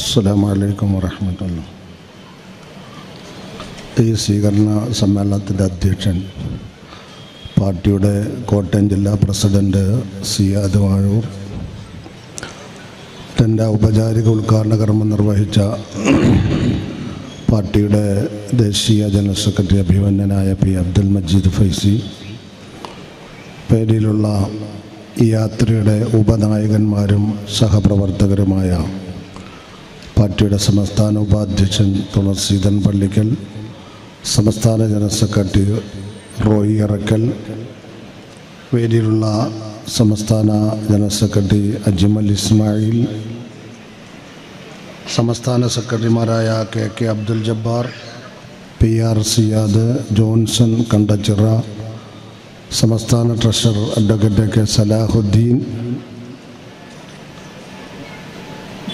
അസ്സാം വലൈക്കും വറഹമത്തുള്ള ഈ സ്വീകരണ സമ്മേളനത്തിന്റെ അധ്യക്ഷൻ പാർട്ടിയുടെ കോട്ടയം ജില്ലാ പ്രസിഡന്റ് സി. വാഴൂർ തന്റെ ഔപചാരിക ഉദ്ഘാടന കർമ്മം നിർവഹിച്ച പാർട്ടിയുടെ ദേശീയ ജനറൽ സെക്രട്ടറി അഭിമന്യനായ പി. അബ്ദുൽ മജീദ് ഫൈസി പേരിലുള്ള ഈ യാത്രയുടെ ഉപനായകന്മാരും സഹപ്രവർത്തകരുമായ പാർട്ടിയുടെ സംസ്ഥാന ഉപാധ്യക്ഷൻ തുളസീധൻ പള്ളിക്കൽ സംസ്ഥാന ജനറൽ സെക്രട്ടറി റോയി ഇറക്കൽ വേദിയിലുള്ള സംസ്ഥാന ജനറൽ സെക്രട്ടറി അജ്മൽ ഇസ്മായിൽ സംസ്ഥാന സെക്രട്ടറിമാരായ K K Abdul Jabbar P R Siyad Johnson Kandachira സംസ്ഥാന ട്രഷറർ അഡ്വക്കേറ്റ് കെ സലാഹുദ്ദീൻ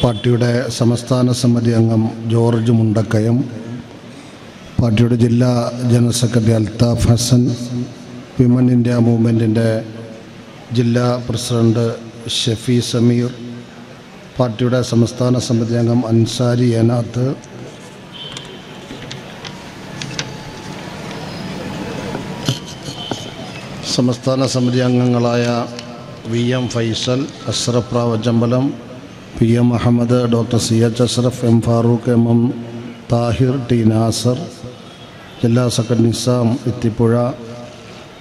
പാർട്ടിയുടെ സംസ്ഥാന സമിതി അംഗം ജോർജ് മുണ്ടക്കയം പാർട്ടിയുടെ ജില്ലാ general secretary Althaf Hasan women India മൂവ്മെന്റിന്റെ ജില്ലാ പ്രസിഡന്റ് ഷെഫി സമീർ പാർട്ടിയുടെ സംസ്ഥാന സമിതി അംഗം അൻസാരി ഏനാത്ത് സംസ്ഥാന സമിതി അംഗങ്ങളായ V M Faisal Ashraf Ravachambalam P M Ahmed doctor C H Ashraf M Farooq M M Thahir T Nasar ജില്ലാ സെക്രട്ടറി നിസാം ഇത്തിപ്പുഴ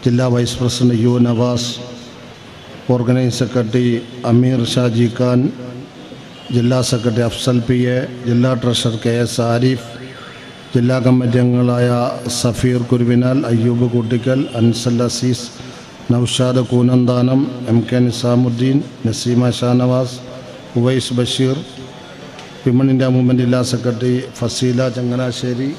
ജില്ലാ vice president U Navas organise secretary Ameer Shaji Khan ജില്ലാ സെക്രട്ടറി അഫ്സൽ പി എ ജില്ലാ treasurer K S Arif ജില്ലാ committee അംഗങ്ങളായ Safeer Kuruvinal Ayyub Koottickal Ansal Azeez Noushad Koonanthanam M K Nizamudeen Naseema Shanavas Uvais Basheer women India movement ജില്ലാ secretary Faseela Changanassery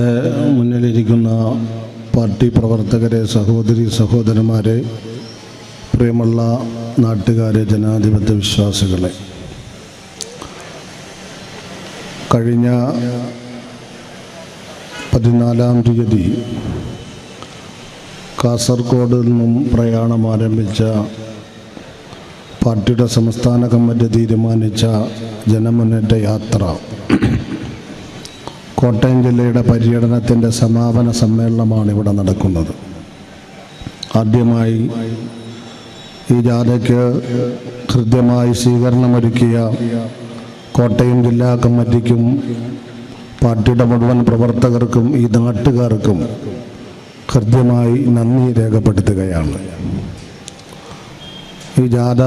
എന്റെ മുന്നിലിരിക്കുന്ന party പ്രവർത്തകരെ സഹോദരി സഹോദരന്മാരെ പ്രിയമുള്ള നാട്ടുകാരെ ജനാധിപത്യ വിശ്വാസികളെ. കഴിഞ്ഞ പതിനാലാം തീയതി കാസർഗോഡ് നിന്നും പ്രയാണം ആരംഭിച്ച പാർട്ടിയുടെ സംസ്ഥാന കമ്മിറ്റി തീരുമാനിച്ച ജനമുന്നേറ്റ യാത്ര കോട്ടയം ജില്ലയുടെ പര്യടനത്തിന്റെ സമാപന സമ്മേളനമാണ് ഇവിടെ നടക്കുന്നത്. ആദ്യമായി ഈ ജാഥയ്ക്ക് കൃത്യമായി സ്വീകരണമൊരുക്കിയ കോട്ടയം ജില്ലാ കമ്മിറ്റിക്കും പാർട്ടിയുടെ മുഴുവൻ പ്രവർത്തകർക്കും ഈ നാട്ടുകാർക്കും ഹൃദ്യമായി നന്ദി രേഖപ്പെടുത്തുകയാണ്. ഈ ജാഥ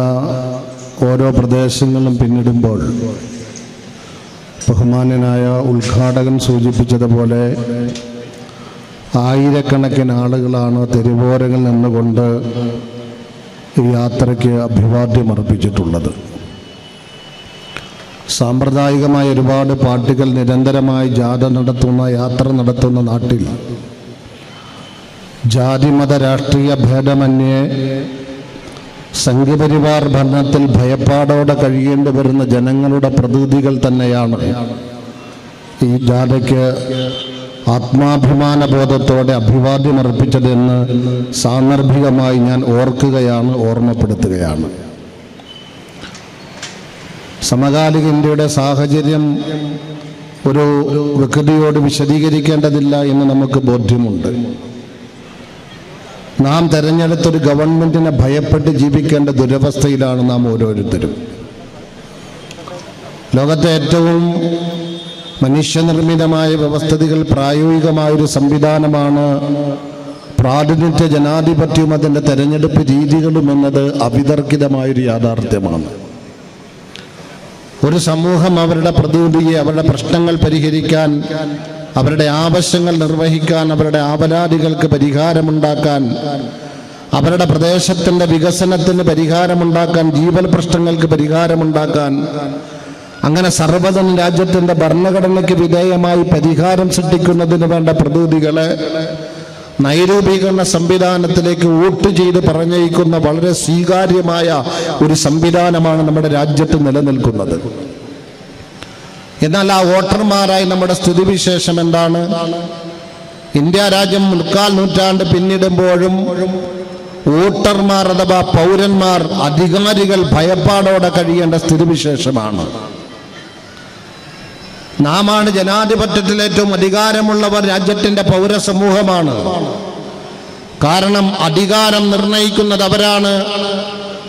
ഓരോ പ്രദേശങ്ങളും പിന്നിടുമ്പോൾ ബഹുമാന്യനായ ഉദ്ഘാടകൻ സൂചിപ്പിച്ചതുപോലെ ആയിരക്കണക്കിന് ആളുകളാണ് തെരുവോരങ്ങളിൽ നിന്നുകൊണ്ട് ഈ യാത്രയ്ക്ക് അഭിവാദ്യം അർപ്പിച്ചിട്ടുള്ളത്. സാമ്പ്രദായികമായ ഒരുപാട് പാർട്ടികൾ നിരന്തരമായി ജാഥ നടത്തുന്ന യാത്ര നടത്തുന്ന നാട്ടിൽ ജാതിമത രാഷ്ട്രീയ ഭേദമന്യേ സംഘപരിവാർ ഭരണത്തിൽ ഭയപ്പാടോടെ കഴിയേണ്ടി വരുന്ന ജനങ്ങളുടെ പ്രതിനിധികൾ തന്നെയാണ്. ഈ ജാഥയ്ക്ക് അഭിവാദ്യം അർപ്പിച്ചതെന്ന് സാന്ദർഭികമായി ഞാൻ ഓർക്കുകയാണ് ഓർമ്മപ്പെടുത്തുകയാണ്. സമകാലിക ഇന്ത്യയുടെ സാഹചര്യം ഒരു വ്യക്തിയോട് വിശദീകരിക്കേണ്ടതില്ല എന്ന് നമുക്ക് ബോധ്യമുണ്ട്. നാം തെരഞ്ഞെടുത്തൊരു ഗവൺമെന്റിനെ ഭയപ്പെട്ട് ജീവിക്കേണ്ട ദുരവസ്ഥയിലാണ് നാം ഓരോരുത്തരും. ലോകത്തെ ഏറ്റവും മനുഷ്യനിർമ്മിതമായ വ്യവസ്ഥിതികൾ പ്രായോഗികമായൊരു സംവിധാനമാണ് പ്രാതിനിധ്യ ജനാധിപത്യവും അതിന്റെ തെരഞ്ഞെടുപ്പ് രീതികളും എന്നത് അവിതർക്കിതമായൊരു യാഥാർത്ഥ്യമാണ്. ഒരു സമൂഹം അവരുടെ പ്രതിനിധിയെ അവരുടെ പ്രശ്നങ്ങൾ പരിഹരിക്കാൻ അവരുടെ ആവശ്യങ്ങൾ നിർവഹിക്കാൻ അവരുടെ ആപരാധികൾക്ക് പരിഹാരമുണ്ടാക്കാൻ അവരുടെ പ്രദേശത്തിന്റെ വികസനത്തിന് പരിഹാരമുണ്ടാക്കാൻ ജീവൽ പ്രശ്നങ്ങൾക്ക് പരിഹാരമുണ്ടാക്കാൻ അങ്ങനെ സർവതൻ രാജ്യത്തിന്റെ ഭരണഘടനയ്ക്ക് വിധേയമായി പരിഹാരം സൃഷ്ടിക്കുന്നതിന് വേണ്ട പ്രതിനിധികളെ നൈരൂപീകരണ സംവിധാനത്തിലേക്ക് വോട്ട് ചെയ്ത് പറഞ്ഞയക്കുന്ന വളരെ സ്വീകാര്യമായ ഒരു സംവിധാനമാണ് നമ്മുടെ രാജ്യത്ത് നിലനിൽക്കുന്നത്. എന്നാൽ ആ വോട്ടർമാരായി നമ്മുടെ സ്ഥിതിവിശേഷം എന്താണ്? ഇന്ത്യ രാജ്യം മുക്കാൽ നൂറ്റാണ്ട് പിന്നിടുമ്പോഴും വോട്ടർമാർ അഥവാ പൗരന്മാർ അധികാരികൾ ഭയപ്പാടോടെ കഴിയേണ്ട സ്ഥിതിവിശേഷമാണ്. നാമാണ് ജനാധിപത്യത്തിൽ ഏറ്റവും അധികാരമുള്ളവർ രാജ്യത്തിന്റെ പൗരസമൂഹമാണ്. കാരണം അധികാരം നിർണയിക്കുന്നത് അവരാണ്.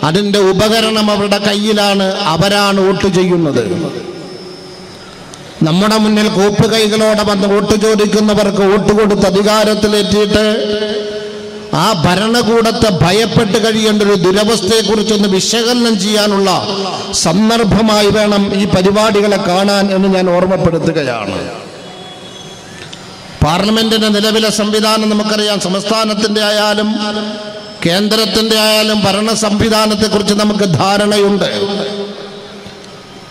അതിന്റെ ഉപകരണം അവരുടെ കയ്യിലാണ്. അവരാണ് വോട്ട് ചെയ്യുന്നത്. നമ്മുടെ മുന്നിൽ കൂപ്പുകൈകളോടെ വന്ന് വോട്ട് ചോദിക്കുന്നവർക്ക് വോട്ട് കൊടുത്ത് അധികാരത്തിലെത്തിയിട്ട് ആ ഭരണകൂടത്തെ ഭയപ്പെട്ട് കഴിയേണ്ട ഒരു ദുരവസ്ഥയെക്കുറിച്ചൊന്ന് വിശകലനം ചെയ്യാനുള്ള സന്ദർഭമായി വേണം ഈ പരിപാടികളെ കാണാൻ എന്ന് ഞാൻ ഓർമ്മപ്പെടുത്തുകയാണ്. പാർലമെന്റിന്റെ നിലവിലെ സംവിധാനം നമുക്കറിയാം. സംസ്ഥാനത്തിന്റെ ആയാലും കേന്ദ്രത്തിന്റെ ആയാലും ഭരണ സംവിധാനത്തെക്കുറിച്ച് നമുക്ക് ധാരണയുണ്ട്.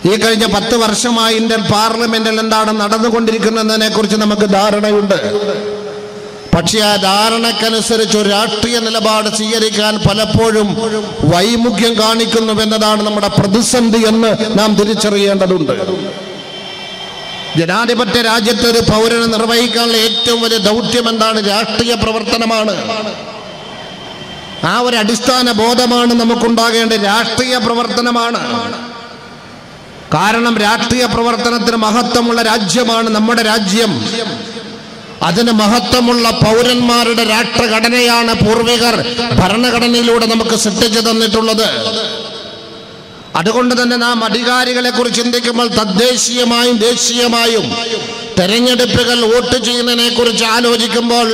ഈ കഴിഞ്ഞ പത്ത് വർഷമായി ഇന്ത്യൻ പാർലമെന്റിൽ എന്താണ് നടന്നുകൊണ്ടിരിക്കുന്നതിനെ കുറിച്ച് നമുക്ക് ധാരണയുണ്ട്. പക്ഷെ ആ ധാരണക്കനുസരിച്ച് ഒരു രാഷ്ട്രീയ നിലപാട് സ്വീകരിക്കാൻ പലപ്പോഴും വൈമുഖ്യം കാണിക്കുന്നുവെന്നതാണ് നമ്മുടെ പ്രതിസന്ധി എന്ന് നാം തിരിച്ചറിയേണ്ടതുണ്ട്. ജനാധിപത്യ രാജ്യത്തെ ഒരു പൗരന് നിർവഹിക്കാനുള്ള ഏറ്റവും വലിയ ദൗത്യം എന്താണ്? രാഷ്ട്രീയ പ്രവർത്തനമാണ്. ആ ഒരു അടിസ്ഥാന ബോധമാണ് നമുക്കുണ്ടാകേണ്ട രാഷ്ട്രീയ പ്രവർത്തനമാണ്. കാരണം രാഷ്ട്രീയ പ്രവർത്തനത്തിന് മഹത്വമുള്ള രാജ്യമാണ് നമ്മുടെ രാജ്യം. അതിന് മഹത്വമുള്ള പൗരന്മാരുടെ രാഷ്ട്രഘടനയാണ് പൂർവികർ ഭരണഘടനയിലൂടെ നമുക്ക് സൃഷ്ടിച്ചു തന്നിട്ടുള്ളത്. അതുകൊണ്ട് തന്നെ നാം അധികാരികളെ കുറിച്ച് ചിന്തിക്കുമ്പോൾ തദ്ദേശീയമായും ദേശീയമായും തെരഞ്ഞെടുപ്പുകൾ വോട്ട് ചെയ്യുന്നതിനെ കുറിച്ച് ആലോചിക്കുമ്പോൾ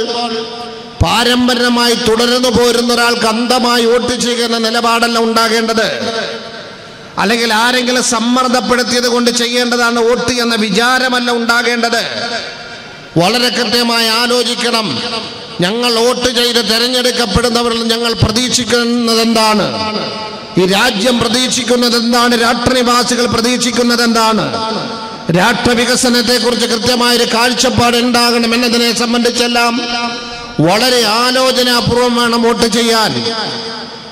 പാരമ്പര്യമായി തുടർന്നു പോരുന്ന ഒരാൾക്ക് അന്ധമായി വോട്ട് ചെയ്യുന്ന നിലപാടല്ല ഉണ്ടാകേണ്ടത്. അല്ലെങ്കിൽ ആരെങ്കിലും സമ്മർദ്ദപ്പെടുത്തിയത് കൊണ്ട് ചെയ്യേണ്ടതാണ് വോട്ട് എന്ന വിചാരമല്ല ഉണ്ടാകേണ്ടത്. വളരെ കൃത്യമായി ആലോചിക്കണം. ഞങ്ങൾ വോട്ട് ചെയ്ത് തെരഞ്ഞെടുക്കപ്പെടുന്നവരിൽ ഞങ്ങൾ പ്രതീക്ഷിക്കുന്നത് എന്താണ് ഈ രാജ്യം പ്രതീക്ഷിക്കുന്നത് എന്താണ് രാഷ്ട്രനിവാസികൾ പ്രതീക്ഷിക്കുന്നത് എന്താണ് രാഷ്ട്ര വികസനത്തെ കുറിച്ച് കൃത്യമായൊരു കാഴ്ചപ്പാട് ഉണ്ടാകണം എന്നതിനെ സംബന്ധിച്ചെല്ലാം വളരെ ആലോചനാപൂർവം വേണം വോട്ട് ചെയ്യാൻ.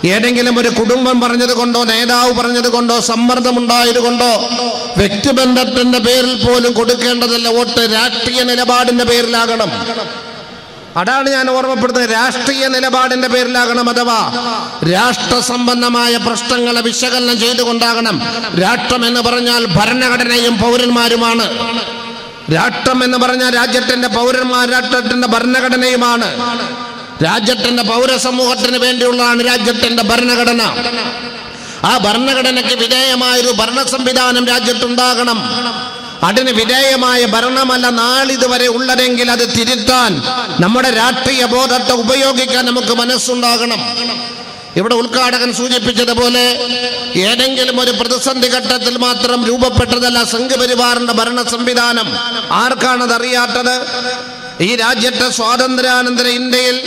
ഏതെങ്കിലും ഒരു കുടുംബം പറഞ്ഞത് കൊണ്ടോ നേതാവ് പറഞ്ഞത് കൊണ്ടോ സമ്മർദ്ദമുണ്ടായത് കൊണ്ടോ വ്യക്തിബന്ധത്തിന്റെ പേരിൽ പോലും കൊടുക്കേണ്ടതല്ല വോട്ട് രാഷ്ട്രീയ നിലപാടിന്റെ പേരിലാകണം. അതാണ് ഞാൻ ഓർമ്മപ്പെടുത്തുന്നത്. രാഷ്ട്രീയ നിലപാടിന്റെ പേരിലാകണം അഥവാ രാഷ്ട്ര സംബന്ധമായ പ്രശ്നങ്ങളെ വിശകലനം ചെയ്തുകൊണ്ടാകണം. രാഷ്ട്രം എന്ന് പറഞ്ഞാൽ ഭരണഘടനയും പൗരന്മാരുമാണ്. രാഷ്ട്രം എന്ന് പറഞ്ഞാൽ രാജ്യത്തിന്റെ പൗരന്മാർ രാഷ്ട്രത്തിന്റെ ഭരണഘടനയുമാണ്. രാജ്യത്തിന്റെ പൗരസമൂഹത്തിന് വേണ്ടിയുള്ളതാണ് രാജ്യത്തിന്റെ ഭരണഘടന. ആ ഭരണഘടനയ്ക്ക് വിധേയമായൊരു ഭരണ സംവിധാനം രാജ്യത്തുണ്ടാകണം. അതിന് വിധേയമായ ഭരണമല്ല നാളിതുവരെ ഉള്ളതെങ്കിൽ അത് തിരുത്താൻ നമ്മുടെ രാഷ്ട്രീയ ബോധത്തെ ഉപയോഗിക്കാൻ നമുക്ക് മനസ്സുണ്ടാകണം. ഇവിടെ ഉദ്ഘാടകൻ സൂചിപ്പിച്ചതുപോലെ ഏതെങ്കിലും ഒരു പ്രതിസന്ധി ഘട്ടത്തിൽ മാത്രം രൂപപ്പെട്ടതല്ല സംഘപരിവാറിന്റെ ഭരണ സംവിധാനം ആർക്കാണത് അറിയാത്തത് ഈ രാജ്യത്തെ സ്വാതന്ത്ര്യാനന്തര ഇന്ത്യയിൽ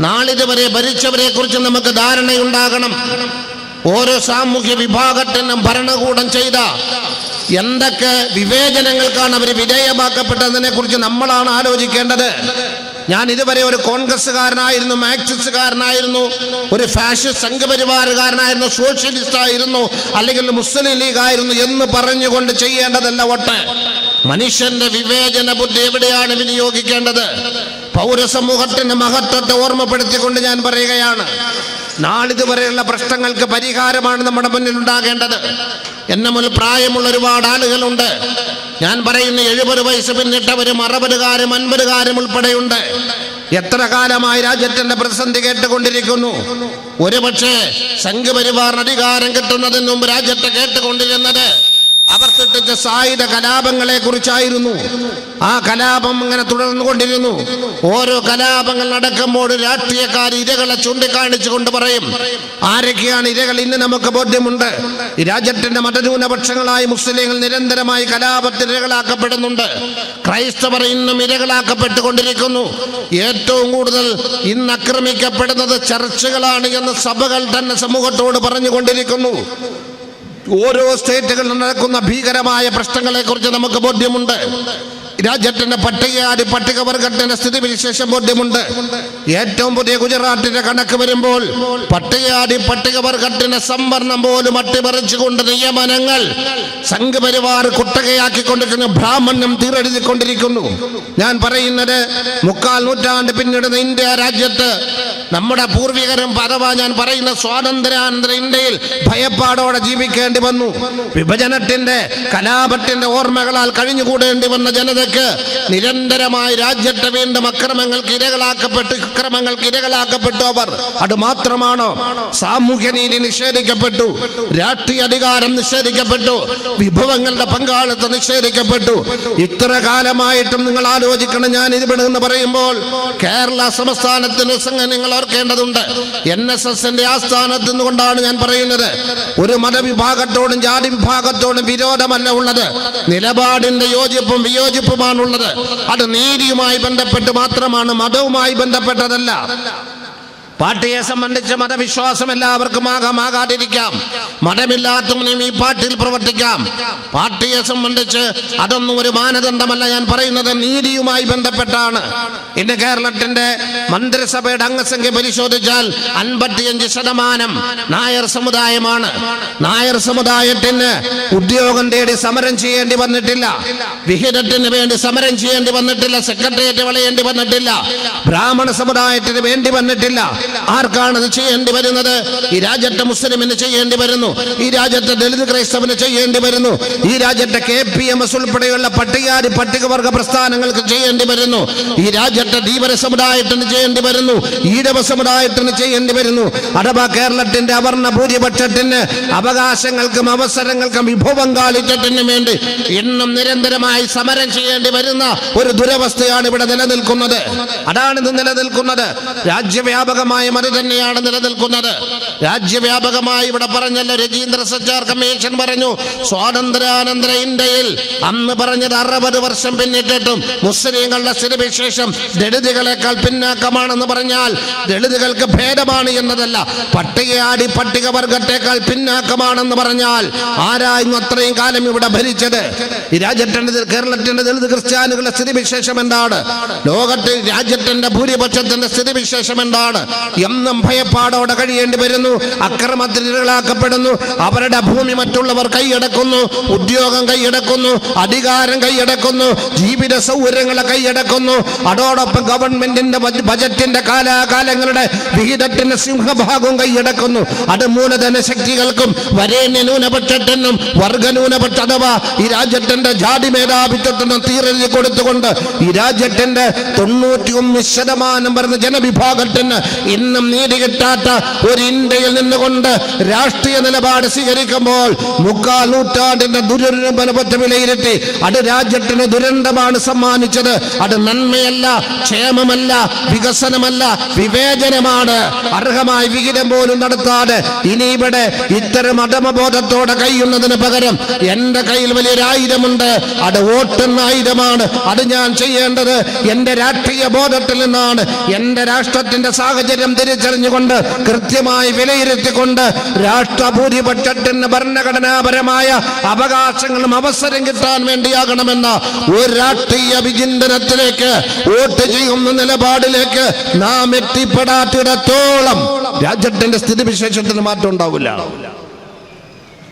നാളിതുവരെ ഭരിച്ചവരെ കുറിച്ച് നമുക്ക് ധാരണയുണ്ടാകണം. ഓരോ സാമൂഹ്യ വിഭാഗത്തിനും ഭരണകൂടം ചെയ്ത എന്തൊക്കെ വിവേചനങ്ങൾക്കാണ് അവർ വിധേയമാക്കപ്പെട്ടതിനെ കുറിച്ച് നമ്മളാണ് ആലോചിക്കേണ്ടത്. ഞാൻ ഇതുവരെ ഒരു കോൺഗ്രസ്സുകാരനായിരുന്നു മാർക്സിസ്റ്റുകാരനായിരുന്നു ഒരു ഫാഷിസ്റ്റ് സംഘപരിവാറുകാരനായിരുന്നു സോഷ്യലിസ്റ്റ് ആയിരുന്നു അല്ലെങ്കിൽ മുസ്ലിം ലീഗ് ആയിരുന്നു എന്ന് പറഞ്ഞുകൊണ്ട് ചെയ്യേണ്ടതല്ല ഒട്ട് മനുഷ്യന്റെ വിവേചന ബുദ്ധി എവിടെയാണ് വിനിയോഗിക്കേണ്ടത്? പൗരസമൂഹത്തിന്റെ മഹത്വത്തെ ഓർമ്മപ്പെടുത്തിക്കൊണ്ട് ഞാൻ പറയുകയാണ്. നാളിതുവരെയുള്ള പ്രശ്നങ്ങൾക്ക് പരിഹാരമാണ് നമ്മുടെ മുന്നിൽ ഉണ്ടാകേണ്ടത്. എന്നെ മുതൽ പ്രായമുള്ള ഒരുപാട് ആളുകളുണ്ട്. ഞാൻ പറയുന്ന എഴുപത് വയസ്സ് പിന്നിട്ടവരും അറുപതുകാരും അൻപതുകാരും ഉൾപ്പെടെയുണ്ട്. എത്ര കാലമായി രാജ്യത്തിന്റെ പ്രതിസന്ധി കേട്ടുകൊണ്ടിരിക്കുന്നു? ഒരുപക്ഷെ സംഘപരിവാറിന് അധികാരം കിട്ടുന്നതിന് മുമ്പ് രാജ്യത്തെ കേട്ടുകൊണ്ടിരുന്നത് അവർ സൃഷ്ടിച്ച സായുധ കലാപങ്ങളെ കുറിച്ചായിരുന്നു ആ കലാപം ഇങ്ങനെ തുടർന്നുകൊണ്ടിരുന്നു. ഓരോ കലാപങ്ങൾ നടക്കുമ്പോൾ രാഷ്ട്രീയക്കാർ ഇരകളെ ചൂണ്ടിക്കാണിച്ചുകൊണ്ട് പറയും ആരൊക്കെയാണ് ഇരകൾ? ഇന്ന് നമുക്ക് ബോധ്യമുണ്ട്. ഈ രാജ്യത്തിന്റെ മതന്യൂനപക്ഷങ്ങളായ മുസ്ലിങ്ങൾ നിരന്തരമായി കലാപത്തിൽ ഇരകളാക്കപ്പെടുന്നുണ്ട്. ക്രൈസ്തവർ ഇന്നും ഇരകളാക്കപ്പെട്ടുകൊണ്ടിരിക്കുന്നു. ഏറ്റവും കൂടുതൽ ഇന്ന് ആക്രമിക്കപ്പെടുന്നത് ചർച്ചകളാണ് എന്ന് സഭകൾ തന്നെ സമൂഹത്തോട് പറഞ്ഞുകൊണ്ടിരിക്കുന്നു. ഓരോ സ്റ്റേറ്റുകളിൽ നടക്കുന്ന ഭീകരമായ പ്രശ്നങ്ങളെക്കുറിച്ച് നമുക്ക് ബോധ്യമുണ്ട്. രാജ്യത്തിന്റെ പട്ടികജാതി പട്ടികവർഗത്തിന്റെ സ്ഥിതിവിശേഷം ബോധ്യമുണ്ട്. ഏറ്റവും പുതിയ ഗുജറാത്തിന്റെ കണക്ക് വരുമ്പോൾ പട്ടികജാതി പട്ടികവർഗത്തിന്റെ സംവരണം പോലും അട്ടിമറിച്ചുകൊണ്ട് നിയമനങ്ങൾ സംഘപരിവാർ കുട്ടകയാക്കിക്കൊണ്ടിരിക്കുന്നു ബ്രാഹ്മണ്യം തീരെഴുതിക്കൊണ്ടിരിക്കുന്നു. ഞാൻ പറയുന്നത് മുക്കാൽ നൂറ്റാണ്ട് പിന്നിടുന്ന ഇന്ത്യ രാജ്യത്ത് നമ്മുടെ പൂർവികരും അഥവാ ഞാൻ പറയുന്ന സ്വാതന്ത്ര്യാനന്തര ഇന്ത്യയിൽ ഭയപ്പാടോടെ ജീവിക്കേണ്ടി വന്നു. വിഭജനത്തിന്റെ കലാപത്തിന്റെ ഓർമ്മകളാൽ കഴിഞ്ഞുകൂടേണ്ടി വന്ന ജനതയ്ക്ക് നിരന്തരമായി രാജ്യത്തെ വീണ്ടും അക്രമങ്ങൾക്ക് ഇരകളാക്കപ്പെട്ട് അക്രമങ്ങൾക്ക് ഇരകളാക്കപ്പെട്ടു അവർ. അത് മാത്രമാണോ? സാമൂഹ്യ നീതി നിഷേധിക്കപ്പെട്ടു രാഷ്ട്രീയ അധികാരം നിഷേധിക്കപ്പെട്ടു വിഭവങ്ങളുടെ പങ്കാളിത്തം നിഷേധിക്കപ്പെട്ടു. ഇത്ര കാലമായിട്ടും നിങ്ങൾ ആലോചിക്കണം ഞാൻ ഇവിടെ നിന്ന് പറയുമ്പോൾ കേരള സംസ്ഥാനത്തിന് നിങ്ങൾ ഓർക്കേണ്ടതുണ്ട്. എൻ എസ് എസിന്റെ ആസ്ഥാനത്ത് നിന്നുകൊണ്ടാണ് ഞാൻ പറയുന്നത്. ഒരു മതവിഭാഗത്തോടും ജാതി വിഭാഗത്തോടും വിരോധമല്ല ഉള്ളത്. നിലപാടിന്റെ യോജിപ്പും വിയോജിപ്പുമാണുള്ളത് അത് നീതിയുമായി ബന്ധപ്പെട്ട് മാത്രമാണ് മതവുമായി ബന്ധപ്പെട്ടതല്ല. പാർട്ടിയെ സംബന്ധിച്ച് മതവിശ്വാസം എല്ലാവർക്കും ആകാമാകാതിരിക്കാം. മതമില്ലാത്തവനും ഈ പാട്ടിൽ പ്രവർത്തിക്കാം. പാർട്ടിയെ സംബന്ധിച്ച് അതൊന്നും ഒരു മാനദണ്ഡമല്ല. ഞാൻ പറയുന്നത് നീതിയുമായി ബന്ധപ്പെട്ടാണ്. ഇന്ന് കേരളത്തിന്റെ മന്ത്രിസഭയുടെ അംഗസംഖ്യ പരിശോധിച്ചാൽ അൻപത്തിയഞ്ച് ശതമാനം നായർ സമുദായമാണ്. നായർ സമുദായത്തിന് ഉദ്യോഗം തേടി സമരം ചെയ്യേണ്ടി വന്നിട്ടില്ല. വിഹിതത്തിന് വേണ്ടി സമരം ചെയ്യേണ്ടി വന്നിട്ടില്ല. സെക്രട്ടേറിയറ്റ് വളയേണ്ടി വന്നിട്ടില്ല. ബ്രാഹ്മണ സമുദായത്തിന് വേണ്ടി വന്നിട്ടില്ല. ആർക്കാണ് ഇത് ചെയ്യേണ്ടി വരുന്നത്? ഈ രാജ്യത്തെ മുസ്ലിമിന് ചെയ്യേണ്ടി വരുന്നു. ഈ രാജ്യത്തെ ദളിത് ക്രൈസ്തവന് ചെയ്യേണ്ടി വരുന്നു. ഈ രാജ്യത്തെ കെ പി എം എസ് ഉൾപ്പെടെയുള്ള പട്ടികാരി പട്ടികവർഗ പ്രസ്ഥാനങ്ങൾക്ക് ചെയ്യേണ്ടി വരുന്നു. ഈ രാജ്യത്തെ ധീവര സമുദായത്തിന് ചെയ്യേണ്ടി വരുന്നു. ഈഴവ സമുദായത്തിന് ചെയ്യേണ്ടി വരുന്നു. അഥവാ കേരളത്തിന്റെ അവർണ ഭൂരിപക്ഷത്തിന് അവകാശങ്ങൾക്കും അവസരങ്ങൾക്കും വിഭവം വിഭവങ്കാളിത്തത്തിനും വേണ്ടി ഇന്നും നിരന്തരമായി സമരം ചെയ്യേണ്ടി വരുന്ന ഒരു ദുരവസ്ഥയാണ് ഇവിടെ നിലനിൽക്കുന്നത്. അതാണ് ഇത് നിലനിൽക്കുന്നത്. രാജ്യവ്യാപകമായ മതി തന്നെയാണ് നിലനിൽക്കുന്നത്. രാജ്യവ്യാപകമായി ഇവിടെ പറഞ്ഞല്ലോ രജീന്ദ്ര സച്ചാർ കമ്മീഷൻ പറഞ്ഞു സ്വാതന്ത്ര്യാനന്തര ഇന്ത്യയിൽ അന്ന് പറഞ്ഞത് അറുപത് വർഷം പിന്നിട്ടിട്ടും മുസ്ലിങ്ങളുടെ സ്ഥിതിവിശേഷം ദളിതുകളെക്കാൾ പിന്നാക്കമാണെന്ന് പറഞ്ഞാൽ ദളിതുകൾക്ക് ഭേദമാണ് എന്നതല്ല പട്ടികയാടി പട്ടികവർഗത്തെക്കാൾ പിന്നാക്കമാണെന്ന് പറഞ്ഞാൽ ആരായിരുന്നു അത്രയും കാലം ഇവിടെ ഭരിച്ചത്? ഈ രാജ്യത്തിന്റെ കേരളത്തിന്റെ ദളിത് ക്രിസ്ത്യാനികളുടെ സ്ഥിതിവിശേഷം എന്താണ്? ലോകത്തിൽ രാജ്യത്തിന്റെ ഭൂരിപക്ഷത്തിന്റെ സ്ഥിതിവിശേഷം എന്താണ്? എന്നും ഭയപ്പാടോടെ കഴിയേണ്ടി വരുന്നു. അക്രമത്തിൽ ഇരകളാക്കപ്പെടുന്നു അവരുടെ ഭൂമി മറ്റുള്ളവർ കൈയടക്കുന്നു. ഉദ്യോഗം കൈയടക്കുന്നു. അധികാരം കൈയടക്കുന്നു. ജീവിത സൗകര്യങ്ങളെ കൈയടക്കുന്നു. അതോടൊപ്പം ഗവൺമെന്റിന്റെ ബജറ്റിന്റെ കാലാകാലങ്ങളുടെ വിഹിതത്തിന്റെ സിംഹഭാഗവും കൈയടക്കുന്നു. അത് മൂലധന ശക്തികൾക്കും വരേണ്യ ന്യൂനപക്ഷത്തിനും വർഗ ന്യൂനപക്ഷ അഥവാ ഈ രാജ്യത്തിന്റെ ജാതി മേധാവിത്വത്തിനും തീരെഴുതി കൊടുത്തുകൊണ്ട് ഈ രാജ്യത്തിന്റെ തൊണ്ണൂറ്റി ഒന്ന് ശതമാനം വരുന്ന ജനവിഭാഗത്തിന് ഇന്നും നീതി കിട്ടാത്ത ഒരു ഇന്ത്യയിൽ നിന്നുകൊണ്ട് രാഷ്ട്രീയ നിലപാട് സ്വീകരിക്കുമ്പോൾ മുക്കാൽ നൂറ്റാണ്ടിന്റെ ദുരനുഭവത്തെ വിലയിരുത്തി അത് രാജ്യത്തിന് ദുരന്തമാണ് സമ്മാനിച്ചത്. അത് നന്മയല്ല ക്ഷേമമല്ല വികസനമല്ല വിവേചനമാണ്. അർഹമായ വിഹിതം പോലും നടത്താതെ ഇനി ഇവിടെ ഇത്തരം അധമബോധത്തോടെ കഴിയുന്നതിന് പകരം എന്റെ കയ്യിൽ വലിയൊരു ആയുധമുണ്ട്. അത് വോട്ടെന്ന ആയുധമാണ്. അത് ഞാൻ ചെയ്യേണ്ടത് എന്റെ രാഷ്ട്രീയ ബോധത്തിൽ നിന്നാണ്. എന്റെ രാഷ്ട്രത്തിന്റെ സാഹചര്യം തിരിച്ചറിഞ്ഞുകൊണ്ട് കൃത്യമായി വിലയിരുത്തിക്കൊണ്ട് രാഷ്ട്രഭൂരിപക്ഷത്തിന് ഭരണഘടനാപരമായ അവകാശങ്ങളും അവസരം കിട്ടാൻ വേണ്ടിയാകണമെന്ന ഒരു രാഷ്ട്രീയ വിചിന്തനത്തിലേക്ക് വോട്ട് ചെയ്യുന്ന നിലപാടിലേക്ക് നാം എത്തിപ്പെടാത്തിടത്തോളം രാജ്യത്തിന്റെ സ്ഥിതിവിശേഷത്തിന് മാറ്റം ഉണ്ടാവില്ല.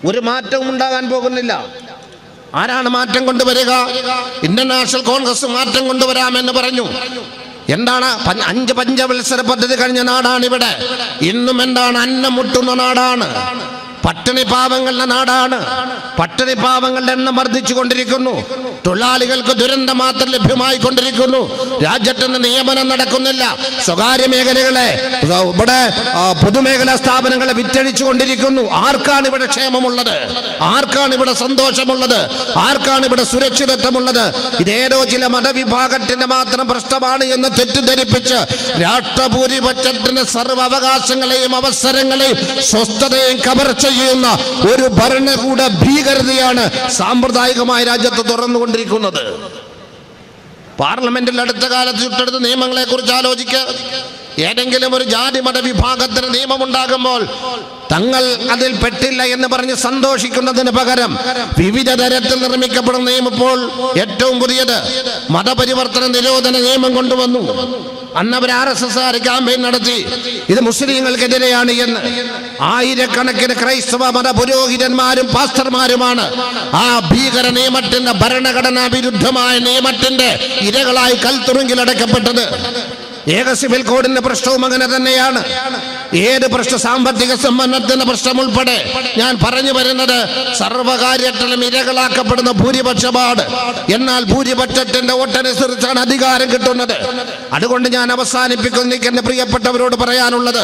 ഒരു മാറ്റവും ഉണ്ടാകാൻ പോകുന്നില്ല. ആരാണ് മാറ്റം കൊണ്ടുവരിക? ഇന്ത്യൻ നാഷണൽ കോൺഗ്രസ് മാറ്റം കൊണ്ടുവരാമെന്ന് പറഞ്ഞു. എന്താണ്? അഞ്ച് പഞ്ചവത്സര പദ്ധതി കഴിഞ്ഞ നാടാണ് ഇവിടെ ഇന്നും എന്താണ്? അന്നം മുട്ടുന്ന നാടാണ്. പട്ടിണി പാവങ്ങളുടെ നാടാണ്. പട്ടിണി പാവങ്ങളുടെ എണ്ണം വർദ്ധിച്ചു കൊണ്ടിരിക്കുന്നു തൊഴിലാളികൾക്ക് ദുരന്തം മാത്രം ലഭ്യമായി കൊണ്ടിരിക്കുന്നു രാജ്യത്തിന് നിയമനം നടക്കുന്നില്ല. സ്വകാര്യ മേഖലകളെ ഇവിടെ പൊതുമേഖലാ സ്ഥാപനങ്ങളെ വിറ്റഴിച്ചു കൊണ്ടിരിക്കുന്നു ആർക്കാണ് ഇവിടെ ക്ഷേമമുള്ളത്? ആർക്കാണ് ഇവിടെ സന്തോഷമുള്ളത്? ആർക്കാണ് ഇവിടെ സുരക്ഷിതത്വമുള്ളത്? ഇതേതോ ചില മതവിഭാഗത്തിന്റെ മാത്രം പ്രശ്നമാണ് എന്ന് തെറ്റിദ്ധരിപ്പിച്ച് രാഷ്ട്രഭൂരിപക്ഷത്തിന്റെ സർവ അവകാശങ്ങളെയും അവസരങ്ങളെയും സ്വസ്ഥതയും കവർ ചെയ്യുന്ന ഒരു ഭരണകൂട ഭീകരതയാണ് സാമ്പ്രദായികമായ രാജ്യത്ത് തുറന്നുകൊണ്ടിരിക്കുന്നത് പാർലമെന്റിൽ അടുത്ത കാലത്ത് ചുട്ടെടുത്ത നിയമങ്ങളെ കുറിച്ച് ആലോചിക്കുക. ഏതെങ്കിലും ഒരു ജാതി മത വിഭാഗത്തിന് നിയമമുണ്ടാകുമ്പോൾ തങ്ങൾ അതിൽ പെട്ടില്ല എന്ന് പറഞ്ഞ് സന്തോഷിക്കുന്നതിന് പകരം വിവിധ തരത്തിൽ നിർമ്മിക്കപ്പെടുന്ന നിയമം ഇപ്പോൾ ഏറ്റവും പുതിയത് മതപരിവർത്തന നിരോധന നിയമം കൊണ്ടുവന്നു. അന്ന് അവർ R S S R campaign നടത്തി. ഇത് മുസ്ലിങ്ങൾക്കെതിരെയാണ് എന്ന്. ആയിരക്കണക്കിന് ക്രൈസ്തവ മത പുരോഹിതന്മാരും പാസ്റ്റർമാരുമാണ്. ആ ഭീകര നിയമത്തിന്റെ ഭരണഘടനാ വിരുദ്ധമായ നിയമത്തിന്റെ ഇരകളായി കൽത്തുറുങ്കിലടക്കപ്പെട്ടത്. ഏക സിവിൽ കോഡിന്റെ പ്രശ്നവും അങ്ങനെ തന്നെയാണ്. ഏത് പ്രശ്ന സാമ്പത്തിക സമ്പന്നത്തിന് പ്രശ്നം ഉൾപ്പെടെ ഞാൻ പറഞ്ഞു വരുന്നത് സർവകാര്യത്തിലും ഇരകളാക്കപ്പെടുന്ന ഭൂരിപക്ഷമാണ് എന്നാൽ ഭൂരിപക്ഷത്തിന്റെ വോട്ടനുസരിച്ചാണ് അധികാരം കിട്ടുന്നത്. അതുകൊണ്ട് ഞാൻ അവസാനിപ്പിക്കുന്ന എന്റെ പ്രിയപ്പെട്ടവരോട് പറയാനുള്ളത്.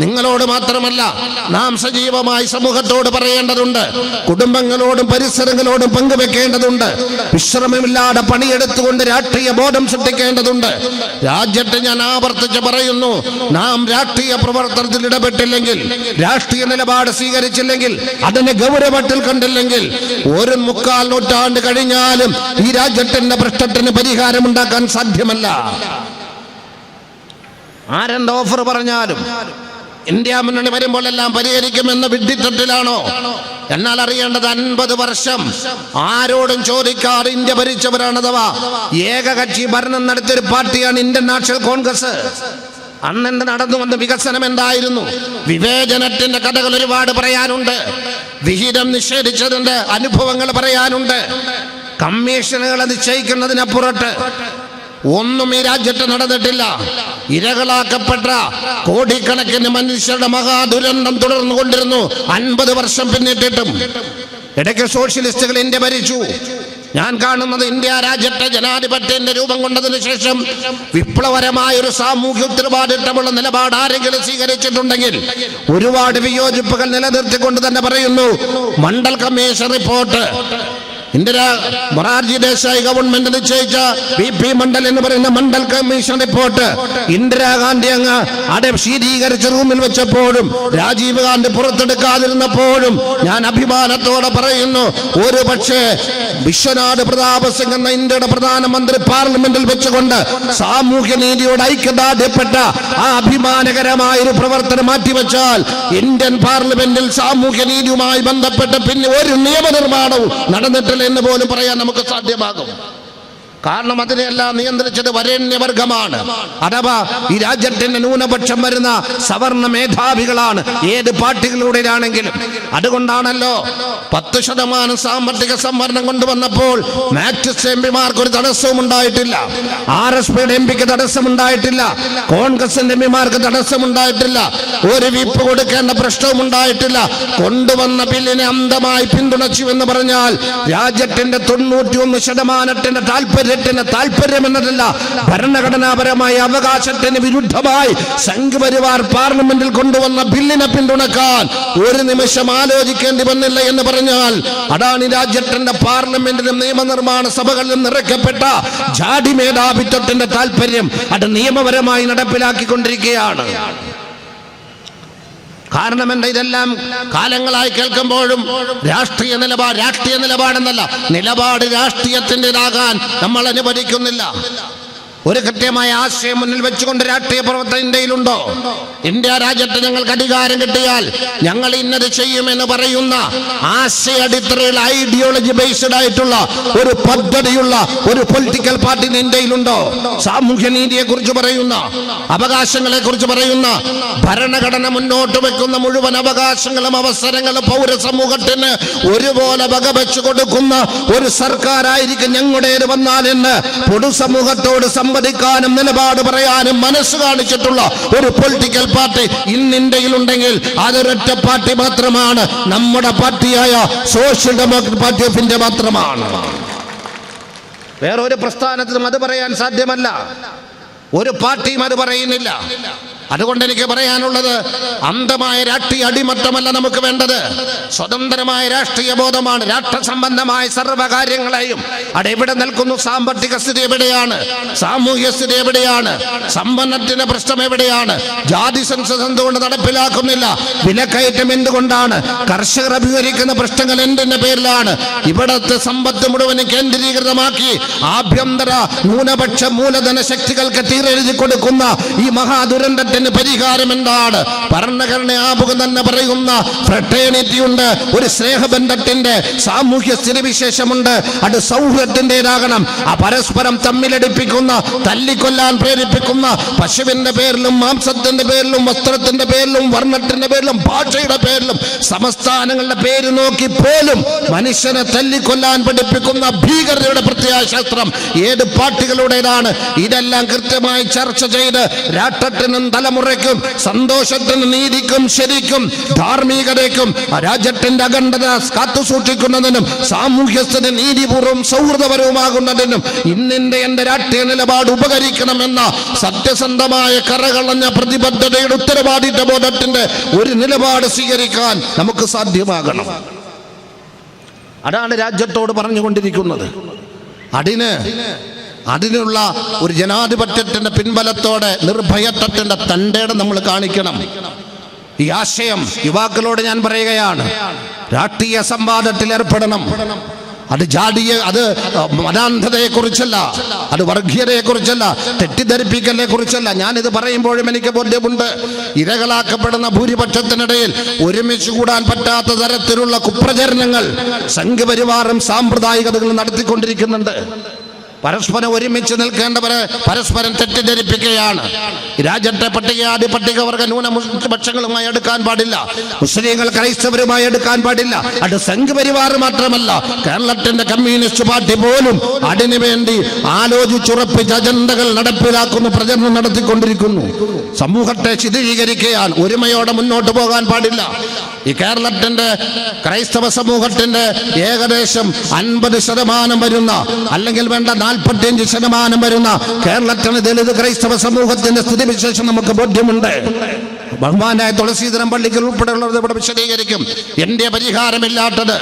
നിങ്ങളോട് മാത്രമല്ല നാം സജീവമായി സമൂഹത്തോട് പറയേണ്ടതുണ്ട്. കുടുംബങ്ങളോടും പരിസരങ്ങളോടും പങ്കുവെക്കേണ്ടതുണ്ട്. വിശ്രമമില്ലാതെ പണിയെടുത്തുകൊണ്ട് രാഷ്ട്രീയ ബോധം സൃഷ്ടിക്കേണ്ടതുണ്ട്. രാജ്യത്തെ ഞാൻ ആവർത്തിച്ച് പറയുന്നു നാം രാഷ്ട്രീയ പ്രവർത്തനത്തിൽ ഇടപെട്ടില്ലെങ്കിൽ രാഷ്ട്രീയ നിലപാട് സ്വീകരിച്ചില്ലെങ്കിൽ അതിനെ ഗൗരവത്തിൽ കണ്ടില്ലെങ്കിൽ ഒരു മുക്കാൽ നൂറ്റാണ്ട് കഴിഞ്ഞാലും ഈ രാജ്യത്തിന്റെ പ്രശ്നത്തിന് പരിഹാരമുണ്ടാക്കാൻ സാധ്യമല്ല. ആരെന്ത് ഓഫർ പറഞ്ഞാലും ഇന്ത്യ മുന്നണി വരുമ്പോൾ എല്ലാം പരിഹരിക്കുമെന്ന വിഡ്ഢിത്തത്തിലാണോ? എന്നാൽ അറിയേണ്ടത് അൻപത് വർഷം ആരോടും ചോദിക്കാതെ ഇന്ത്യ ഭരിച്ചവരാണ് അഥവാ ഏകകക്ഷി ഭരണം നടത്തിയൊരു പാർട്ടിയാണ് ഇന്ത്യൻ നാഷണൽ കോൺഗ്രസ്. അന്നെന്ത് നടന്നു വന്ന വികസനം എന്തായിരുന്നു? വിവേചനത്തിന്റെ കഥകൾ ഒരുപാട് പറയാനുണ്ട്. വിഹിതം നിഷേധിച്ചതിന്റെ അനുഭവങ്ങൾ പറയാനുണ്ട്. കമ്മീഷനുകളെ നിശ്ചയിക്കുന്നതിനപ്പുറത്ത് ഒന്നും ഈ രാജ്യത്ത് നടന്നിട്ടില്ല. ഇരകളാക്കപ്പെട്ട കോടിക്കണക്കിന് മനുഷ്യരുടെ മഹാദുരന്തം തുടർന്നു കൊണ്ടിരുന്നു അൻപത് വർഷം പിന്നിട്ടിട്ടും. ഇടയ്ക്ക് സോഷ്യലിസ്റ്റുകൾ ഇന്ത്യ ഭരിച്ചു. ഞാൻ കാണുന്നത് ഇന്ത്യ രാജ്യത്തെ ജനാധിപത്യത്തിന്റെ രൂപം കൊണ്ടതിന് ശേഷം വിപ്ലവകരമായ ഒരു സാമൂഹ്യ ഉത്തരവാദിത്തമുള്ള നിലപാട് ആരെങ്കിലും സ്വീകരിച്ചിട്ടുണ്ടെങ്കിൽ ഒരുപാട് വിയോജിപ്പുകൾ നിലനിർത്തിക്കൊണ്ട് തന്നെ പറയുന്നു. Mandal commission report. Indira Morarji Desai government നിശ്ചയിച്ച വി പി മണ്ഡൽ എന്ന് പറയുന്ന മണ്ഡൽ കമ്മീഷൻ റിപ്പോർട്ട് ഇന്ദിരാഗാന്ധി അങ്ങ് അവിടെ ശീതീകരിച്ച റൂമിൽ വെച്ചപ്പോഴും രാജീവ് ഗാന്ധി പുറത്തെടുക്കാതിരുന്നപ്പോഴും ഞാൻ അഭിമാനത്തോടെ പറയുന്നു ഒരു പക്ഷേ വിശ്വനാഥ് പ്രതാപ സിംഗ് എന്ന ഇന്ത്യയുടെ പ്രധാനമന്ത്രി പാർലമെന്റിൽ വെച്ചുകൊണ്ട് സാമൂഹ്യ നീതിയോട് ഐക്യദാർഢ്യപ്പെട്ട ആ അഭിമാനകരമായ ഒരു പ്രവർത്തനം മാറ്റിവെച്ചാൽ ഇന്ത്യൻ പാർലമെന്റിൽ സാമൂഹ്യ നീതിയുമായി ബന്ധപ്പെട്ട് പിന്നെ ഒരു നിയമനിർമ്മാണവും നടന്നിട്ടില്ല. എന്ന് പോലും പറയാൻ നമുക്ക് സാധ്യമാകും. കാരണം അതിനെല്ലാം നിയന്ത്രിച്ചത് വരേണ്യവർഗമാണ്. അഥവാ ഈ രാജ്യത്തിന്റെ ന്യൂനപക്ഷം വരുന്ന സവർണ മേധാവികളാണ്. ഏത് പാർട്ടികളുടേതാണെങ്കിലും അതുകൊണ്ടാണല്ലോ പത്ത് ശതമാനം സാമ്പത്തിക സംവരണം കൊണ്ടുവന്നപ്പോൾ മാക്സിസ് എം പിമാർക്ക് ഒരു തടസ്സവും ഉണ്ടായിട്ടില്ല. ആർ എസ് പിയുടെ എം പിക്ക് തടസ്സമുണ്ടായിട്ടില്ല കോൺഗ്രസിന്റെ എം പിമാർക്ക് തടസ്സമുണ്ടായിട്ടില്ല ഒരു വിപ്പ് കൊടുക്കേണ്ട പ്രശ്നവും ഉണ്ടായിട്ടില്ല. കൊണ്ടുവന്ന ബില്ലിനെ അന്ധമായി പിന്തുണച്ചു എന്ന് പറഞ്ഞാൽ രാജ്യത്തിന്റെ തൊണ്ണൂറ്റിയൊന്ന് ശതമാനത്തിന്റെ താല്പര്യം രാജ്യത്തിന് താല്പര്യം എന്നതല്ല ഭരണഘടനാപരമായ അവകാശത്തിന് വിരുദ്ധമായി സംഘപരിവാർ പാർലമെന്റിൽ കൊണ്ടുവന്ന ബില്ലിനെ പിന്തുണക്കാൻ ഒരു നിമിഷം ആലോചിക്കേണ്ടി വന്നില്ല എന്ന് പറഞ്ഞാൽ അടാണി രാജ്യത്തിന്റെ പാർലമെന്റിലും നിയമനിർമ്മാണ സഭകളിലും നിറയ്ക്കപ്പെട്ട ജാതി മേധാവിത്വത്തിന്റെ താല്പര്യം അത് നിയമപരമായി നടപ്പിലാക്കിക്കൊണ്ടിരിക്കുകയാണ്. കാരണം എന്താ ഇതെല്ലാം? കാലങ്ങളായി കേൾക്കുമ്പോഴും രാഷ്ട്രീയ നിലപാട് രാഷ്ട്രീയ നിലപാടെന്നല്ല നിലപാട് രാഷ്ട്രീയത്തിന്റെതാകാൻ നമ്മൾ അനുവദിക്കുന്നില്ല ഒരു കൃത്യമായ ആശയം മുന്നിൽ വെച്ചുകൊണ്ട് രാഷ്ട്രീയ പ്രവർത്തനം ഇന്ത്യയിലുണ്ടോ? ഇന്ത്യ രാജ്യത്ത് ഞങ്ങൾക്ക് അധികാരം കിട്ടിയാൽ ഞങ്ങൾ ഇന്നത് ചെയ്യുമെന്ന് പറയുന്ന ആശയ അടിത്തറയിൽ ഐഡിയോളജി ബേസ്ഡ് ആയിട്ടുള്ള ഒരു പദ്ധതിയുള്ള ഒരു പൊളിറ്റിക്കൽ പാർട്ടി ഇന്ത്യയിലുണ്ടോ? സാമൂഹ്യനീതിയെ കുറിച്ച് പറയുന്ന അവകാശങ്ങളെ കുറിച്ച് പറയുന്ന ഭരണഘടന മുന്നോട്ട് വെക്കുന്ന മുഴുവൻ അവകാശങ്ങളും അവസരങ്ങളും പൗരസമൂഹത്തിന് ഒരുപോലെ വകവെച്ചു കൊടുക്കുന്ന ഒരു സർക്കാരായിരിക്കും ഞങ്ങളുടേത് വന്നാലെന്ന് പൊതുസമൂഹത്തോട് സംവദിക്കാനും നിലപാട് പറയാനും മനസ്സ് കാണിച്ചിട്ടുള്ള ഒരു പൊളിറ്റിക്കൽ പാർട്ടി ഇന്ന് ഇന്ത്യയിലുണ്ടെങ്കിൽ അതൊരൊറ്റ പാർട്ടി മാത്രമാണ്. നമ്മുടെ പാർട്ടിയായ social democrat party of India മാത്രമാണ്. വേറൊരു പ്രസ്ഥാനത്തിനും അത് പറയാൻ സാധ്യമല്ല. ഒരു പാർട്ടിയും അത് പറയുന്നില്ല. അതുകൊണ്ട് എനിക്ക് പറയാനുള്ളത് അന്ധമായ രാഷ്ട്രീയ അടിമത്തമല്ല നമുക്ക് വേണ്ടത്. സ്വതന്ത്രമായ രാഷ്ട്രീയ ബോധമാണ് രാഷ്ട്ര സംബന്ധമായ സർവകാര്യങ്ങളെയും. അവിടെ എവിടെ നിൽക്കുന്നു സാമ്പത്തിക സ്ഥിതി എവിടെയാണ്? സാമൂഹ്യ സ്ഥിതി എവിടെയാണ്? സമ്പന്നത്തിന്റെ പ്രശ്നം എവിടെയാണ്? ജാതി സെൻസസ് എന്തുകൊണ്ട് നടപ്പിലാക്കുന്നില്ല? വിലക്കയറ്റം എന്തുകൊണ്ടാണ്? കർഷകർ അഭിമുഖീകരിക്കുന്ന പ്രശ്നങ്ങൾ എന്തിന്റെ പേരിലാണ്? ഇവിടത്തെ സമ്പത്ത് മുഴുവനും കേന്ദ്രീകൃതമാക്കി ആഭ്യന്തര ന്യൂനപക്ഷ മൂലധന ശക്തികൾക്ക് തീരെഴുതി കൊടുക്കുന്ന ഈ മഹാദുരന്തത്തിന് പരിഹാരം എന്താണ്? ഭരണഘടന ആമുഖം തന്നെ പറയുന്ന ഫ്രട്ടേണിറ്റി ഉണ്ട് ഒരു സ്നേഹബന്ധത്തിന്റെ സാമൂഹ്യ സ്ഥിതിവിശേഷമുണ്ട് അത് സൗഹൃദത്തിന്റെതാകണം. ആ പരസ്പരം തമ്മിലടിപ്പിക്കുന്ന തല്ലിക്കൊല്ലാൻ പ്രേരിപ്പിക്കുന്ന പശുവിന്റെ പേരിലും മാംസത്തിന്റെ പേരിലും വസ്ത്രത്തിന്റെ പേരിലും വർണത്തിന്റെ പേരിലും ഭാഷയുടെ പേരിലും സംസ്ഥാനങ്ങളുടെ പേര് നോക്കി പോലും മനുഷ്യനെ തല്ലിക്കൊല്ലാൻ പഠിപ്പിക്കുന്ന ഭീകരതയുടെ പ്രത്യയശാസ്ത്രം ഏത് പാർട്ടികളുടേതാണ്? ഇതെല്ലാം കൃത്യമായി ചർച്ച ചെയ്ത് രാഷ്ട്രത്തിനും തലമുറയ്ക്കും സന്തോഷത്തിനും നീതിക്കും ശരിക്കും ധാർമ്മികതയ്ക്കും രാജ്യത്തിന്റെ അഖണ്ഡത കാത്തു സൂക്ഷിക്കുന്നതിനും സാമൂഹ്യസ്ഥന് നീതിപൂർവം സൗഹൃദപരവുമാകുന്നതിനും ഇന്നിന്റെ എന്റെ രാഷ്ട്രീയ നിലപാട് ഉപകരിക്കണമെന്ന സത്യസന്ധമായ കറകളഞ്ഞ പ്രതിബദ്ധതയുടെ ഉത്തരവാദിത്ത ബോധത്തിന്റെ ഒരു നിലപാട് സ്വീകരിക്കാൻ നമുക്ക് സാധ്യമാകണം. അതാണ് രാജ്യത്തോട് പറഞ്ഞുകൊണ്ടിരിക്കുന്നത്. അതിന് അതിനുള്ള ഒരു ജനാധിപത്യത്തിന്റെ പിൻബലത്തോടെ നിർഭയത്വത്തിന്റെ തന്റെയുടെ നമ്മൾ കാണിക്കണം. ഈ ആശയം യുവാക്കളോട് ഞാൻ പറയുകയാണ്. രാഷ്ട്രീയ സംവാദത്തിൽ ഏർപ്പെടണം. അത് ജാതിയെ അത് മതാന്ധതയെ കുറിച്ചല്ല അത് വർഗീയതയെ കുറിച്ചല്ല തെറ്റിദ്ധരിപ്പിക്കലിനെ കുറിച്ചല്ല ഞാനിത് പറയുമ്പോഴും എനിക്ക് ബോധ്യമുണ്ട്. ഇരകളാക്കപ്പെടുന്ന ഭൂരിപക്ഷത്തിനിടയിൽ ഒരുമിച്ച് കൂടാൻ പറ്റാത്ത തരത്തിലുള്ള കുപ്രചരണങ്ങൾ സംഘപരിവാറും സാമ്പ്രദായികതകളും നടത്തിക്കൊണ്ടിരിക്കുന്നുണ്ട്. പരസ്പരം ഒരുമിച്ച് നിൽക്കേണ്ടവരെ പരസ്പരം തെറ്റിദ്ധരിപ്പിക്കുകയാണ്. രാജ്യത്തെ പട്ടികജാതി പട്ടികവർഗ ന്യൂനപക്ഷങ്ങളുമായി എടുക്കാൻ പാടില്ല. മുസ്ലിങ്ങൾ ക്രൈസ്തവരുമായി എടുക്കാൻ പാടില്ല. അത് സംഘപരിവാർ മാത്രമല്ല. കേരളത്തിന്റെ കമ്മ്യൂണിസ്റ്റ് പാർട്ടി പോലും അതിനു വേണ്ടി ആലോചിച്ചുറപ്പിച്ച അജണ്ടകൾ നടപ്പിലാക്കുന്നു പ്രചരണം നടത്തിക്കൊണ്ടിരിക്കുന്നു. സമൂഹത്തെ ശിഥിലീകരിക്കുകയാണ്. ഒരുമയോടെ മുന്നോട്ട് പോകാൻ പാടില്ല. ഈ കേരളത്തിന്റെ ക്രൈസ്തവ സമൂഹത്തിന്റെ ഏകദേശം അൻപത് ശതമാനം വരുന്ന അല്ലെങ്കിൽ വേണ്ട നാൽപ്പത്തിയഞ്ച് ശതമാനം വരുന്ന കേരളത്തിന് ദളിത് ക്രൈസ്തവ സമൂഹത്തിന്റെ സ്ഥിതിവിശേഷം നമുക്ക് ബോധ്യമുണ്ട്. ബഹുമാനായ തുളസീധരം പള്ളിക്കൽ ഉൾപ്പെടെയുള്ളവർ ഇവിടെ വിശദീകരിക്കും. എന്റെ പരിഹാരമില്ലാത്തത്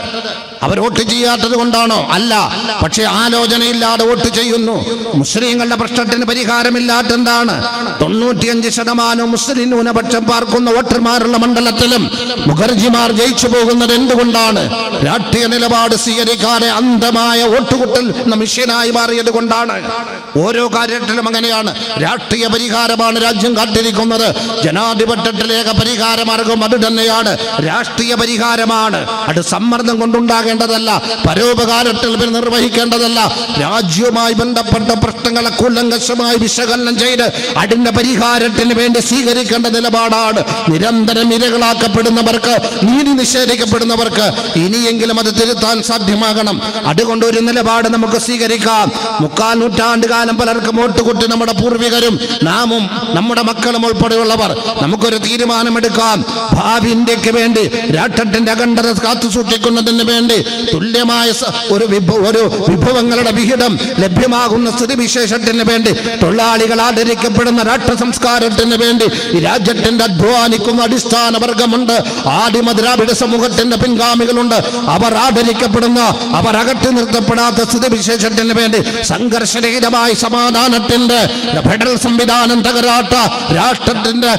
അവർ വോട്ട് ചെയ്യാത്തത് കൊണ്ടാണോ? അല്ല. പക്ഷേ ആലോചനയില്ലാതെ വോട്ട് ചെയ്യുന്നു. മുസ്ലിങ്ങളുടെ പ്രശ്നത്തിന് പരിഹാരമില്ലാത്തെന്താണ് തൊണ്ണൂറ്റിയഞ്ച് ശതമാനം മുസ്ലിം ന്യൂനപക്ഷം പാർക്കുന്ന വോട്ടർമാരുള്ള മണ്ഡലത്തിലും മുഖർജിമാർ ജയിച്ചു പോകുന്നത് എന്തുകൊണ്ടാണ്? രാഷ്ട്രീയ നിലപാട് സ്വീകരിക്കാതെ അന്ധമായ വോട്ടുകുട്ടൽ മിഷ്യനായി മാറിയത് കൊണ്ടാണ്. ഓരോ കാര്യത്തിലും അങ്ങനെയാണ്. രാഷ്ട്രീയ പരിഹാരമാണ് രാജ്യം കാട്ടിരിക്കുന്നത് ജനാധിപത്യത്തിലേക പരിഹാര മാർഗം അത് തന്നെയാണ്. രാഷ്ട്രീയ പരിഹാരമാണ്. അത് സമ്മർദ്ദം കൊണ്ടുണ്ടാകേണ്ടതല്ല. പരോപകാരത്തിൽ നിർവഹിക്കേണ്ടതല്ല. രാജ്യവുമായി ബന്ധപ്പെട്ട പ്രശ്നങ്ങളെ കൂലങ്കശമായി വിശകലനം ചെയ്ത് അതിന്റെ പരിഹാരത്തിന് വേണ്ടി സ്വീകരിക്കേണ്ട നിലപാടാണ്. നിരന്തരം ഇരകളാക്കപ്പെടുന്നവർക്ക് നീതി നിഷേധിക്കപ്പെടുന്നവർക്ക് ഇനിയെങ്കിലും അത് തിരുത്താൻ സാധ്യമാകണം. അതുകൊണ്ട് ഒരു നിലപാട് നമുക്ക് സ്വീകരിക്കാം. മുക്കാൽ നൂറ്റാണ്ട് കാലം പലർക്കും ഓട്ടുകുട്ടി നമ്മുടെ പൂർവികരും നാമും നമ്മുടെ മക്കളും ഉൾപ്പെടെയുള്ളവർ. നമുക്കൊരു നമുക്കൊരു തീരുമാനമെടുക്കാം ഭാവി ഇന്ത്യയ്ക്ക് വേണ്ടി രാഷ്ട്രത്തിന്റെ അഖണ്ഡത കാത്തു സൂക്ഷിക്കുന്നതിന് വേണ്ടി തുല്യമായ ഒരു ഒരു വിഭവങ്ങളുടെ വിഹിതം ലഭ്യമാകുന്ന സ്ഥിതിവിശേഷത്തിന് വേണ്ടി തൊഴിലാളികൾ ആദരിക്കപ്പെടുന്ന രാഷ്ട്ര സംസ്കാരത്തിന് വേണ്ടി രാജ്യത്തിന്റെ അധ്വാനിക്കുന്ന അടിസ്ഥാന വർഗമുണ്ട്. ആദിമ ദ്രാവിഡ സമൂഹത്തിന്റെ പിൻഗാമികളുണ്ട്. അവർ ആദരിക്കപ്പെടുന്ന അവർ അകറ്റി നിർത്തപ്പെടാത്ത സ്ഥിതിവിശേഷത്തിന് വേണ്ടി സംഘർഷരഹിതമായി സമാധാനത്തിന്റെ ഫെഡറൽ സംവിധാനം തകരാട്ട രാഷ്ട്രത്തിന്റെ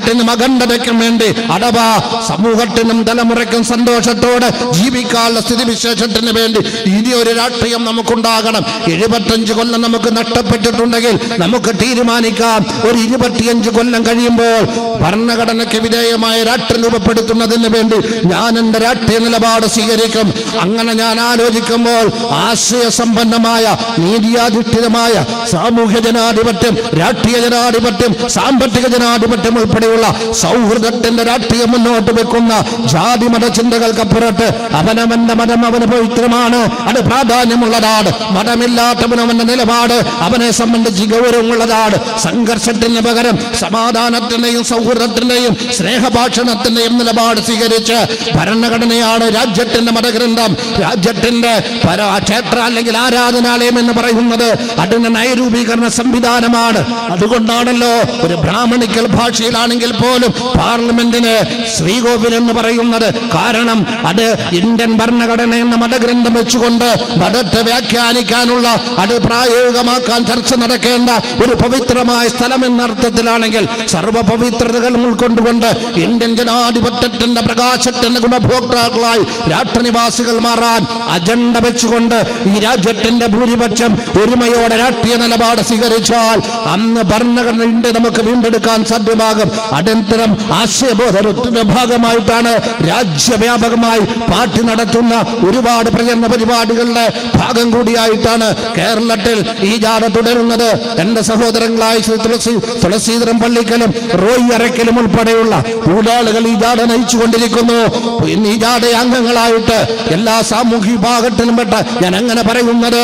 ഐക്യത്തിനും അഖണ്ഡതയ്ക്കും വേണ്ടി അഥവാ സമൂഹത്തിനും തലമുറയ്ക്കും സന്തോഷത്തോടെ ജീവിക്കാനുള്ള സ്ഥിതിവിശേഷത്തിന് വേണ്ടി ഇനി ഒരു രാഷ്ട്രീയം നമുക്കുണ്ടാകണം. എഴുപത്തഞ്ച് കൊല്ലം നമുക്ക് നഷ്ടപ്പെട്ടിട്ടുണ്ടെങ്കിൽ നമുക്ക് തീരുമാനിക്കാം. ഒരു ഇരുപത്തിയഞ്ച് കൊല്ലം കഴിയുമ്പോൾ ഭരണഘടനയ്ക്ക് വിധേയമായ രാഷ്ട്രം രൂപപ്പെടുത്തുന്നതിന് വേണ്ടി ഞാൻ എന്റെ രാഷ്ട്രീയ നിലപാട് സ്വീകരിക്കും. അങ്ങനെ ഞാൻ ആലോചിക്കുമ്പോൾ ആശയ സമ്പന്നമായ നീതിയാധിഷ്ഠിതമായ സാമൂഹ്യ ജനാധിപത്യം രാഷ്ട്രീയ ജനാധിപത്യം സാമ്പത്തിക ജനാധിപത്യം ഉൾപ്പെടെയുള്ള സൗഹൃദത്തിന്റെ രാഷ്ട്രീയം മുന്നോട്ട് വെക്കുന്ന ജാതി മത ചിന്തകൾക്കപ്പുറത്ത് അവനവന്റെ മതം അവന് പവിത്രമാണ്. അത് പ്രാധാന്യമുള്ളതാണ്. മതമില്ലാത്തവനവന്റെ നിലപാട് അവനെ സംബന്ധിച്ച് ഗൗരവമുള്ളതാണ്. സംഘർഷത്തിന് പകരം സമാധാനത്തിന്റെയും സൗഹൃദത്തിന്റെയും സ്നേഹഭാഷണത്തിന്റെയും നിലപാട് സ്വീകരിച്ച് ഭരണഘടനയാണ് രാജ്യത്തിന്റെ മതഗ്രന്ഥം. രാജ്യത്തിന്റെ ക്ഷേത്ര അല്ലെങ്കിൽ ആരാധനാലയം എന്ന് പറയുന്നത് അതിന്റെ നയരൂപീകരണ സംവിധാനമാണ്. അതുകൊണ്ടാണല്ലോ ഒരു ബ്രാഹ്മണിക്കൽ ഭാഷയിലാണെങ്കിൽ പോലും പാർലമെന്റിന് ശ്രീകോവിൽ എന്ന് പറയുന്നത് കാരണം അത് ഇന്ത്യൻ ഭരണഘടന എന്ന മതഗ്രന്ഥം വെച്ചുകൊണ്ട് മതത്തെ വ്യാഖ്യാനിക്കാനുള്ള അത് പ്രായോഗികമാക്കാൻ ചർച്ച നടക്കേണ്ട ഒരു പവിത്രമായ സ്ഥലം എന്ന അർത്ഥത്തിലാണെങ്കിൽ സർവ പവിത്രതകളും ഉൾക്കൊണ്ടുകൊണ്ട് ഇന്ത്യൻ ജനാധിപത്യത്തിന്റെ പ്രകാശത്തിന്റെ ഗുണഭോക്താക്കളായി രാഷ്ട്രനിവാസികൾ മാറാൻ അജണ്ട വെച്ചുകൊണ്ട് ഈ രാജ്യത്തിന്റെ ഭൂരിപക്ഷം ഒരുമയോടെ രാഷ്ട്രീയ നിലപാട് സ്വീകരിച്ചാൽ അന്ന് ഭരണഘടന ഇന്ത്യ നമുക്ക് വീണ്ടെടുക്കാൻ സാധ്യമാകും. അനന്തരം ആശയബോധത്തിന്റെ ഭാഗമായിട്ടാണ് രാജ്യവ്യാപകമായി പാട്ട് നടത്തുന്ന ഒരുപാട് പ്രചരണ പരിപാടികളുടെ ഭാഗം കൂടിയായിട്ടാണ് കേരളത്തിൽ ഈ ജാഥ തുടരുന്നത്. എന്റെ സഹോദരങ്ങളായ തുളസി തുളസീധരം പള്ളിക്കലും റോയി അരക്കലും ഉൾപ്പെടെയുള്ള ഊടാളുകൾ ഈ ജാഥ നയിച്ചുകൊണ്ടിരിക്കുന്നു. ഈ ജാഥ അംഗങ്ങളായിട്ട് എല്ലാ സാമൂഹ്യ വിഭാഗത്തിലും പെട്ട ഞാൻ അങ്ങനെ പറയുന്നത്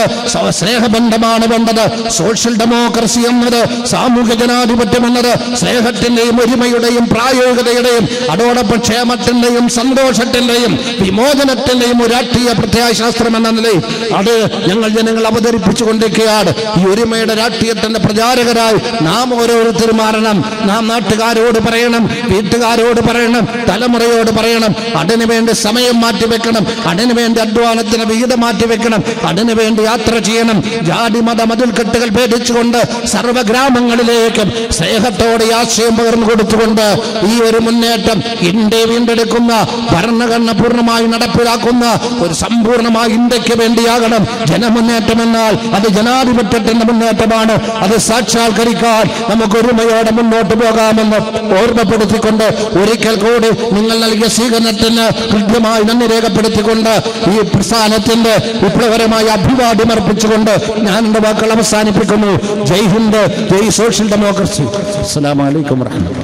സ്നേഹബന്ധമാണ് വേണ്ടത് സോഷ്യൽ ഡെമോക്രസി എന്നത് സാമൂഹ്യ ജനാധിപത്യം എന്നത് സ്നേഹത്തിന്റെയും ഒരുമയുടെയും പ്രായോഗികതയുടെയും അതോടൊപ്പം ക്ഷേമത്തിന്റെയും സന്തോഷത്തിന്റെയും വിമോചനത്തിന്റെയും ഒരു രാഷ്ട്രീയ പ്രത്യയശാസ്ത്രം എന്ന നിലയിൽ അത് ഞങ്ങൾ ജനങ്ങൾ അവതരിപ്പിച്ചു കൊണ്ടിരിക്കുകയാണ് ഈ ഒരുമയുടെ രാഷ്ട്രീയത്തിന്റെ പ്രചാരകരായി നാം ഓരോരുത്തരും മാറണം. നാം നാട്ടുകാരോട് പറയണം വീട്ടുകാരോട് പറയണം തലമുറയോട് പറയണം. അതിനുവേണ്ടി സമയം മാറ്റിവെക്കണം. അതിനുവേണ്ടി അധ്വാനത്തിന് വിഹിതം മാറ്റിവെക്കണം. അതിനുവേണ്ടി യാത്ര ചെയ്യണം. ജാതി മത മതിൽക്കെട്ടുകൾ ഭേദിച്ചുകൊണ്ട് സർവഗ്രാമങ്ങളിലേക്കും സ്നേഹത്തോടെ ആശയം പകർന്നു കൊടുത്തുകൊണ്ട് ഈ ഒരു മുന്നേറ്റം ഇന്ത്യ വീണ്ടെടുക്കുന്ന ഭരണഘടന പൂർണമായി നടപ്പിലാക്കുന്ന ഒരു സമ്പൂർണമായ ഇന്ത്യയ്ക്ക് വേണ്ടിയാകണം. ജനമുന്നേറ്റം എന്നാൽ അത് ജനാധിപത്യത്തിന്റെ മുന്നേറ്റമാണ്. അത് സാക്ഷാത്കരിക്കാൻ നമുക്ക് ഒരുമയോടെ മുന്നോട്ട് പോകാമെന്ന് ഓർമ്മപ്പെടുത്തിക്കൊണ്ട് ഒരിക്കൽ കൂടി നിങ്ങൾ നൽകിയ സ്വീകരണത്തിന് കൃത്യമായി നന്ദി രേഖപ്പെടുത്തിക്കൊണ്ട് ഈ പ്രസ്ഥാനത്തിന്റെ വിപ്ലവകരമായ അഭിവാദ്യം അർപ്പിച്ചുകൊണ്ട് ഞാൻ എന്റെ വാക്കുകൾ അവസാനിപ്പിക്കുന്നു. ജയ് ഹിന്ദ് ജയ് സോഷ്യൽ ഡെമോക്രസി. അസ്സലാമലൈക്കും വാഹമത്തുള്ള